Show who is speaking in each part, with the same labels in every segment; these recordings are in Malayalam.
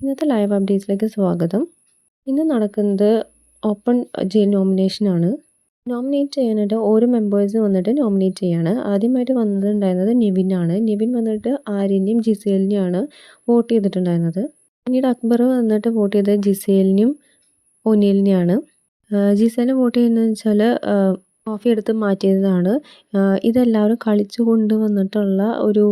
Speaker 1: ഇന്നത്തെ ലൈവ് അപ്ഡേറ്റ്സിലേക്ക് സ്വാഗതം. ഇന്ന് നടക്കുന്നത് ഓപ്പൺ ജയിൽ നോമിനേഷനാണ് നോമിനേറ്റ് ചെയ്യാനായിട്ട് ഓരോ മെമ്പേഴ്സ് വന്നിട്ട് നോമിനേറ്റ് ചെയ്യാണ്. ആദ്യമായിട്ട് വന്നിട്ടുണ്ടായിരുന്നത് നിവിനാണ് നിവിൻ വന്നിട്ട് ആര്യനെയും ജിസേലിനെയാണ് വോട്ട് ചെയ്തിട്ടുണ്ടായിരുന്നത്. പിന്നീട് അക്ബർ വന്നിട്ട് വോട്ട് ചെയ്തത് ജിസേലിനും ഒനിയലിനെയാണ് ജിസേലിനെ വോട്ട് ചെയ്യുന്നതെന്ന് വെച്ചാൽ കോഫി എടുത്ത് മാറ്റിയതാണ്. ഇതെല്ലാവരും കളിച്ചു കൊണ്ട് വന്നിട്ടുള്ള ഒരു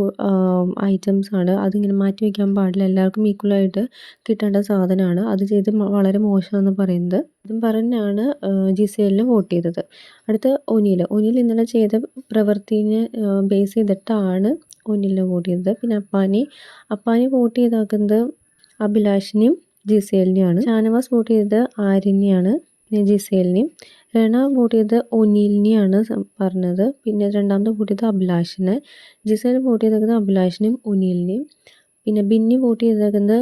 Speaker 1: ഐറ്റംസ് ആണ്. അതിങ്ങനെ മാറ്റി വയ്ക്കാൻ പാടില്ല. എല്ലാവർക്കും ഈക്വലായിട്ട് കിട്ടേണ്ട സാധനമാണ്. അത് ചെയ്ത് വളരെ മോശമെന്ന് പറയുന്നത്. അതും പറഞ്ഞാണ് ജിസേലിന് വോട്ട് ചെയ്തത്. അടുത്ത ഒനിയിൽ ഒനിയിൽ ഇന്നലെ ചെയ്ത പ്രവൃത്തിനെ ബേസ് ചെയ്തിട്ടാണ് ഒനീലിനെ വോട്ട് ചെയ്തത്. പിന്നെ അപ്പാനി. അപ്പാനി വോട്ട് ചെയ്താക്കുന്നത് അഭിലാഷിനെയും ജിസേലിനെയാണ്. ഷാനവാസ് വോട്ട് ചെയ്തത് ആര്യനെയാണ്. പിന്നെ ജിസേലിനെയും റെന വോട്ട് ചെയ്തത് ഒനീലിനെയാണ് പറഞ്ഞത്. പിന്നെ രണ്ടാമത് വോട്ട് ചെയ്തത് അഭിലാഷിനെ. ജിസേൽ വോട്ട് ചെയ്തേക്കുന്നത് അഭിലാഷിനെയും ഒനീലിനെയും. പിന്നെ ബിന്നി വോട്ട് ചെയ്തേക്കുന്നത്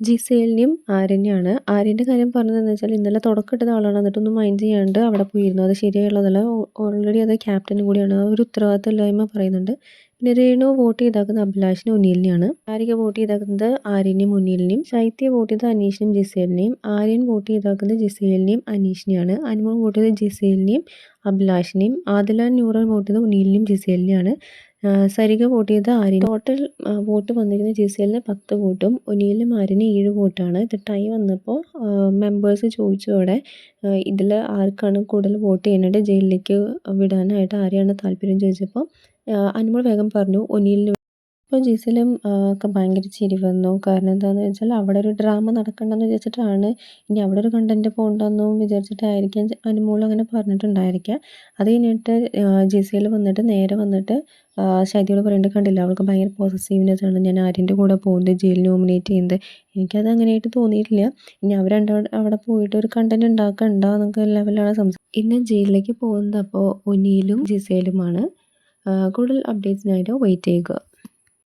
Speaker 1: ജിസേലിനെയും ആര്യനെയാണ്. ആര്യന്റെ കാര്യം പറഞ്ഞതെന്ന് വെച്ചാൽ ഇന്നലെ തുടക്കമിട്ടത് ആളാണ്. എന്നിട്ടൊന്നും മൈൻഡ് ചെയ്യാണ്ട് അവിടെ പോയിരുന്നു. അത് ശരിയായുള്ളതല്ല ഓൾറെഡി അത് ക്യാപ്റ്റൻ കൂടിയാണ്. ഒരു ഉത്തരവാദിത്തമില്ലായ്മ പറയുന്നുണ്ട്. പിന്നെ രേണു വോട്ട് ചെയ്താക്കുന്നത് അഭിലാഷിനും ഉന്നീലിനെയാണ് ആരിക വോട്ട് ചെയ്താക്കുന്നത് ആര്യനെയും ഉന്നീലിനെയും ശൈത്യ വോട്ട് ചെയ്ത അനീഷിനും ജിസേലിനെയും. ആര്യൻ വോട്ട് ചെയ്താക്കുന്നത് ജിസേലിനെയും അനീഷിനെയാണ്. അനുമോൾ വോട്ട് ചെയ്ത ജിസേലിനെയും അഭിലാഷിനെയും. ആദില ന്യൂറൽ വോട്ട് ചെയ്ത ഉന്നീലിനെയും ജിസേലിനെയാണ്. സരിക വോട്ട് ചെയ്ത ആര്യൻ ടോട്ടൽ വോട്ട് വന്നിരുന്ന ജിസേലിന് പത്ത് വോട്ടും ഒനിയിലും ആര്യന് ഏഴ് വോട്ടാണ്. ഇത് ടൈ വന്നപ്പോൾ മെമ്പേഴ്സ് ചോദിച്ചതോടെ ഇതിൽ ആർക്കാണ് കൂടുതൽ വോട്ട് ചെയ്യുന്നത്? ജയിലിലേക്ക് വിടാനായിട്ട് ആരെയാണ് താല്പര്യം ചോദിച്ചപ്പോൾ അനുമോൾ വേഗം പറഞ്ഞു ഒനിയിലിന് അപ്പോൾ ജിസലും ഒക്കെ ഭയങ്കര ചിരി വന്നു. കാരണം എന്താണെന്ന് വെച്ചാൽ അവിടെ ഒരു ഡ്രാമ നടക്കണ്ടെന്ന് വിചാരിച്ചിട്ടാണ്. ഇനി അവിടെ ഒരു കണ്ടന്റ് പോകണ്ടെന്നും വിചാരിച്ചിട്ടായിരിക്കാം അനുമോൾ അങ്ങനെ പറഞ്ഞിട്ടുണ്ടായിരിക്കാം. അത് കഴിഞ്ഞിട്ട് ജിസയിൽ വന്നിട്ട് നേരെ വന്നിട്ട് ശൈതിയോട് പറയേണ്ടത് കണ്ടില്ല അവൾക്ക് ഭയങ്കര പോസസീവ്നെസ് ആണ്. ഞാൻ ആര്യന്റെ കൂടെ പോകുന്നത് ജയിൽ നോമിനേറ്റ് ചെയ്യുന്നത്. എനിക്കത് അങ്ങനെയായിട്ട് തോന്നിയിട്ടില്ല. ഇനി അവർ രണ്ടവിടെ അവിടെ പോയിട്ട് ഒരു കണ്ടന്റ് ഉണ്ടാക്കണ്ട എന്നൊക്കെ ലെവലാണ് സംസാരം ഇന്ന് ജയിലിലേക്ക് പോകുന്നത് അപ്പോൾ ഒനിയിലും ജിസയിലുമാണ് കൂടുതൽ അപ്ഡേറ്റ്സിനായിട്ട് വെയിറ്റ് ചെയ്യുക.